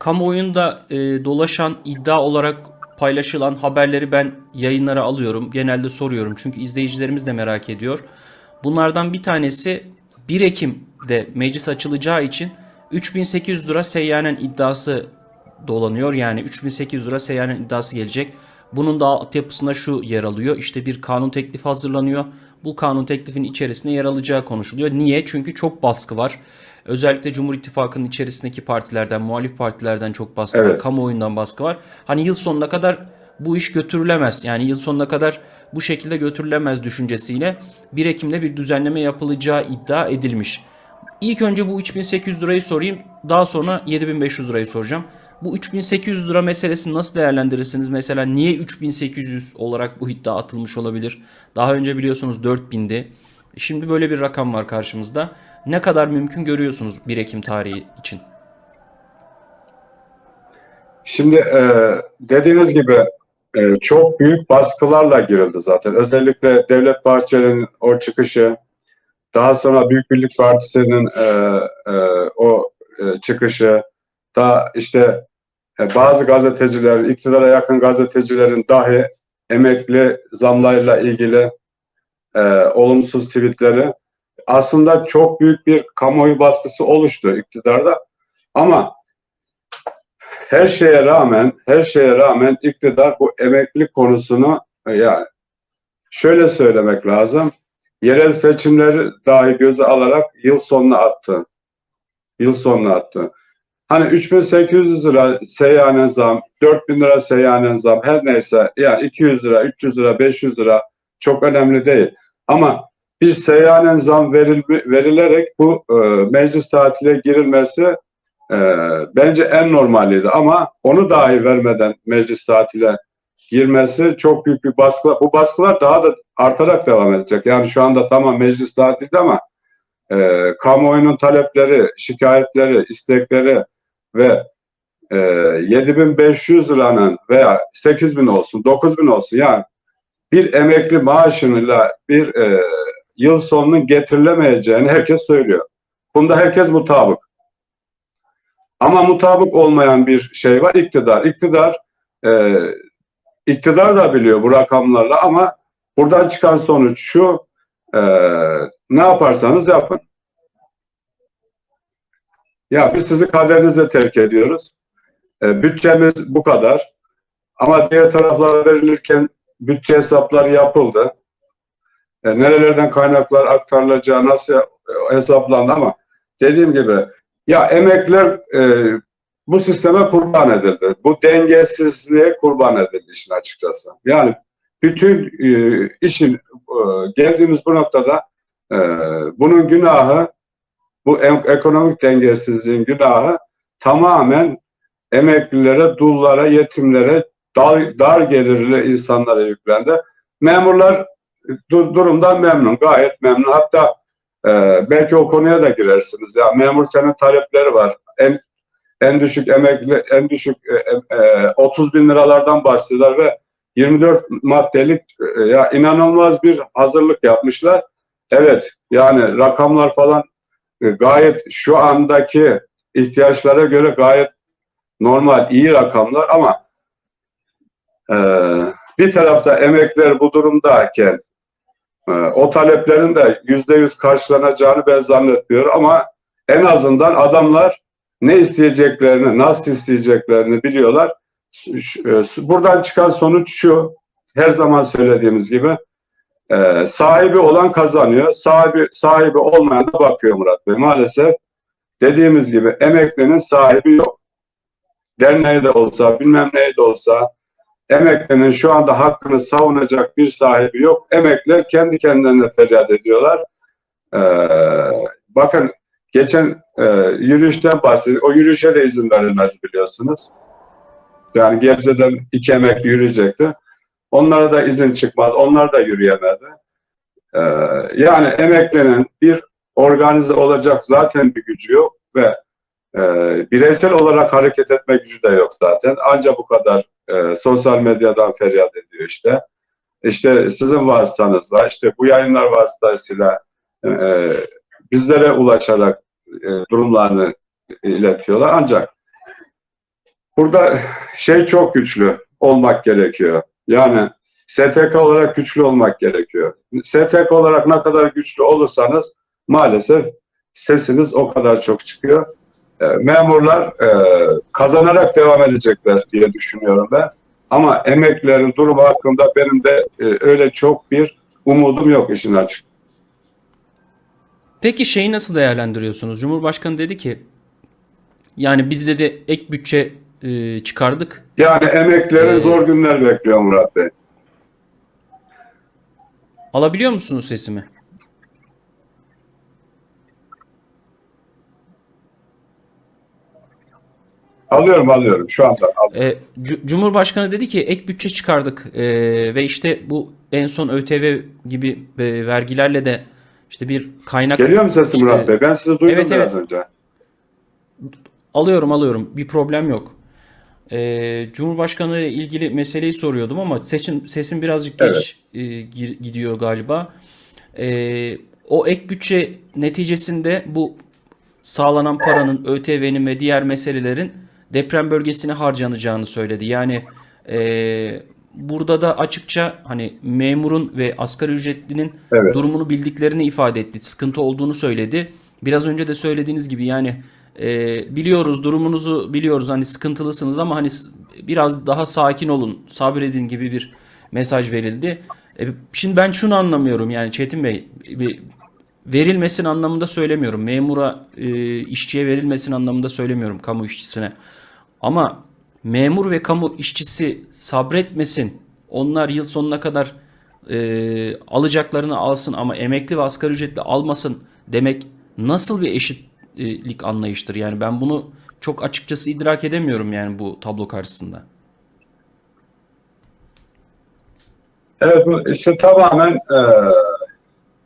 kamuoyunda e, dolaşan iddia olarak paylaşılan haberleri ben yayınlara alıyorum. Genelde soruyorum çünkü izleyicilerimiz de merak ediyor. Bunlardan bir tanesi 1 Ekim'de meclis açılacağı için 3800 lira seyyanen iddiası dolanıyor. Yani 3800 lira seyyanen iddiası gelecek. Bunun da altyapısında şu yer alıyor. İşte bir kanun teklifi hazırlanıyor. Bu kanun teklifinin içerisinde yer alacağı konuşuluyor. Niye? Çünkü çok baskı var. Özellikle Cumhur İttifakı'nın içerisindeki partilerden, muhalif partilerden çok baskı var. Evet. Kamuoyundan baskı var. Hani yıl sonuna kadar bu iş götürülemez. Yani yıl sonuna kadar bu şekilde götürülemez düşüncesiyle 1 Ekim'de bir düzenleme yapılacağı iddia edilmiş. İlk önce bu 3800 lirayı sorayım. Daha sonra 7500 lirayı soracağım. Bu 3800 lira meselesini nasıl değerlendirirsiniz? Mesela niye 3800 olarak bu iddia atılmış olabilir? Daha önce biliyorsunuz 4000'di. Şimdi böyle bir rakam var karşımızda. Ne kadar mümkün görüyorsunuz 1 Ekim tarihi için? Şimdi e, dediğiniz gibi e, çok büyük baskılarla girildi zaten. Özellikle Devlet Bahçeli'nin o çıkışı, daha sonra Büyük Birlik Partisi'nin e, e, o e, çıkışı, da işte e, bazı gazeteciler, iktidara yakın gazetecilerin dahi emekli zamlarıyla ilgili e, olumsuz tweetleri aslında çok büyük bir kamuoyu baskısı oluştu iktidarda. Ama her şeye rağmen, her şeye rağmen iktidar bu emeklilik konusunu e, yani şöyle söylemek lazım. Yerel seçimleri dahi göze alarak yıl sonuna attı. Yıl sonuna attı. Hani 3800 lira seyyanen zam, 4000 lira seyyanen zam her neyse yani 200 lira, 300 lira, 500 lira çok önemli değil. Ama bir seyyanen zam veril, verilerek bu e, meclis tatile girilmesi e, bence en normaliydi. Ama onu dahi vermeden meclis tatile girmesi çok büyük bir baskı. Bu baskılar daha da artarak devam edecek. Yani şu anda tamam meclis tatilde ama e, kamuoyunun talepleri, şikayetleri, istekleri ve e, 7500 liranın veya 8000 olsun, 9000 olsun yani bir emekli maaşıyla bir e, yıl sonunun getirilemeyeceğini herkes söylüyor. Bunda herkes mutabık. Ama mutabık olmayan bir şey var iktidar. İktidar e, iktidar da biliyor bu rakamlarla ama buradan çıkan sonuç şu e, ne yaparsanız yapın. Ya biz sizi kaderinize terk ediyoruz. E, bütçemiz bu kadar. Ama diğer taraflara verilirken bütçe hesapları yapıldı. E, nerelerden kaynaklar aktarılacağı nasıl e, hesaplandı ama dediğim gibi ya emekler e, bu sisteme kurban edildi. Bu dengesizliğe kurban edildi işin açıkçası. Yani bütün e, işin e, geldiğimiz bu noktada e, bunun günahı bu em- ekonomik dengesizliğin günahı tamamen emeklilere, dullara, yetimlere, dar, dar gelirli insanlara yüklendi. Memurlar durumdan memnun, gayet memnun. Hatta e, belki o konuya da girersiniz. Ya memur senin talepleri var. En en düşük emekli, en düşük e, e, 30 bin liralardan bahsediyorlar ve 24 maddelik e, ya inanılmaz bir hazırlık yapmışlar. Evet yani rakamlar falan e, gayet şu andaki ihtiyaçlara göre gayet normal iyi rakamlar ama e, bir tarafta emekler bu durumdayken e, o taleplerin de yüzde yüz karşılanacağını ben zannetmiyorum ama en azından adamlar ne isteyeceklerini, nasıl isteyeceklerini biliyorlar. E, Buradan çıkan sonuç şu, her zaman söylediğimiz gibi e, sahibi olan kazanıyor, sahibi sahibi olmayan da bakıyor Murat Bey. Maalesef dediğimiz gibi emeklinin sahibi yok. Derneği de olsa, bilmem neyi de olsa emeklinin şu anda hakkını savunacak bir sahibi yok. Emekliler kendi kendilerine feryat ediyorlar. Ee, bakın geçen e, yürüyüşten bahsediyor. O yürüyüşe de izin verilmedi biliyorsunuz. Yani Gebze'den iki emekli yürüyecekti. Onlara da izin çıkmadı. Onlar da yürüyemedi. Ee, yani emeklinin bir organize olacak zaten bir gücü yok ve e, bireysel olarak hareket etme gücü de yok zaten. Ancak bu kadar e, sosyal medyadan feryat ediyor işte. İşte sizin vasıtanızla, işte bu yayınlar vasıtasıyla e, bizlere ulaşarak e, durumlarını iletiyorlar. Ancak burada şey çok güçlü olmak gerekiyor. Yani STK olarak güçlü olmak gerekiyor. STK olarak ne kadar güçlü olursanız maalesef sesiniz o kadar çok çıkıyor. E, memurlar e, kazanarak devam edecekler diye düşünüyorum ben. Ama emeklilerin durumu hakkında benim de e, öyle çok bir umudum yok işin açık. Peki şeyi nasıl değerlendiriyorsunuz? Cumhurbaşkanı dedi ki yani biz dedi ek bütçe e, çıkardık. Yani emeklilerin Ee, zor günler bekliyor Murat Bey. Alabiliyor musunuz sesimi? Alıyorum alıyorum şu anda. alıyorum. E, Cu- Cumhurbaşkanı dedi ki ek bütçe çıkardık E, ve işte bu en son ÖTV gibi e, vergilerle de işte bir kaynak Geliyor mu sesim işte- Murat Bey? Ben sizi duydum Evet, biraz evet. önce. Alıyorum alıyorum. Bir problem yok. Ee, Cumhurbaşkanı ile ilgili meseleyi soruyordum ama seçim sesin birazcık geç e, gir- gidiyor galiba. Ee, o ek bütçe neticesinde bu sağlanan paranın, ÖTV'nin ve diğer meselelerin deprem bölgesine harcanacağını söyledi. Yani e, burada da açıkça hani memurun ve asgari ücretlinin Evet. durumunu bildiklerini ifade etti. Sıkıntı olduğunu söyledi. Biraz önce de söylediğiniz gibi yani e, biliyoruz durumunuzu biliyoruz hani sıkıntılısınız ama hani biraz daha sakin olun sabredin gibi bir mesaj verildi. E, şimdi ben şunu anlamıyorum yani Çetin Bey bir- verilmesin anlamında söylemiyorum. Memura e, işçiye verilmesin anlamında söylemiyorum kamu işçisine. Ama memur ve kamu işçisi sabretmesin. Onlar yıl sonuna kadar e, alacaklarını alsın ama emekli ve asgari ücretli almasın demek nasıl bir eşitlik anlayıştır? Yani ben bunu çok açıkçası idrak edemiyorum yani bu tablo karşısında. Evet bu işte tamamen e,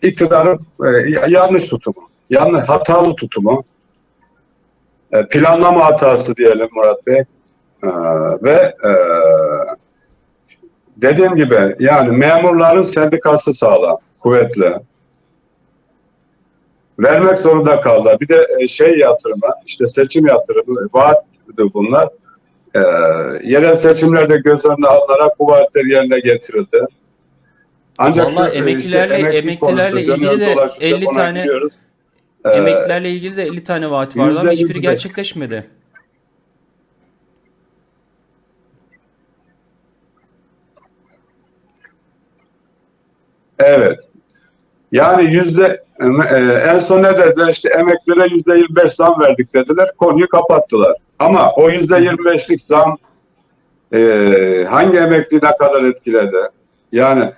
iktidarın e, yanlış tutumu. Yanlış, hatalı tutumu. E, planlama hatası diyelim Murat Bey. E, ve e, dediğim gibi yani memurların sendikası sağlam, kuvvetli. Vermek zorunda kaldılar. Bir de e, şey yatırımı, işte seçim yatırımı, vaattı bunlar. E, yerel seçimlerde göz önüne alınarak bu vaatler yerine getirildi. Ancak Vallahi şu, emeklilerle- emekli emeklilerle ilgili de dolaşıyoruz, 50 ona tane- gidiyoruz. Ee, Emeklilerle ilgili de 50 tane vaat vardı ama hiçbiri gerçekleşmedi. Evet. Yani yüzde e, en son ne dediler işte emeklilere yüzde 25 zam verdik dediler. Konuyu kapattılar. Ama o yüzde 25'lik zam e, hangi emekli ne kadar etkiledi? Yani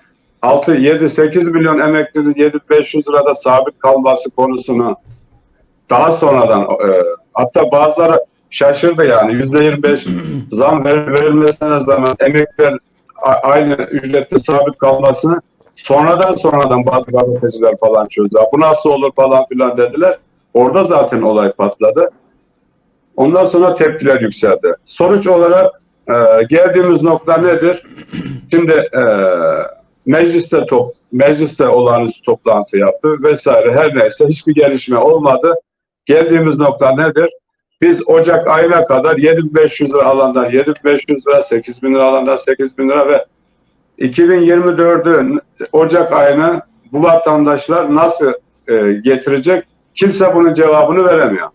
6, 7, 8 milyon emeklinin 7 500 lirada sabit kalması konusunu daha sonradan e, hatta bazıları şaşırdı yani yüzde 25 zam ver, verilmesine zaman emekliler a- aynı ücrette sabit kalmasını sonradan sonradan bazı gazeteciler falan çözdü. Bu nasıl olur falan filan dediler. Orada zaten olay patladı. Ondan sonra tepkiler yükseldi. Sonuç olarak e, geldiğimiz nokta nedir? Şimdi e, mecliste top, mecliste olağanüstü toplantı yaptı vesaire her neyse hiçbir gelişme olmadı. Geldiğimiz nokta nedir? Biz Ocak ayına kadar 7500 lira alanlar 7500 lira, 8000 lira alanlar 8000 lira ve 2024'ün Ocak ayına bu vatandaşlar nasıl e, getirecek? Kimse bunun cevabını veremiyor.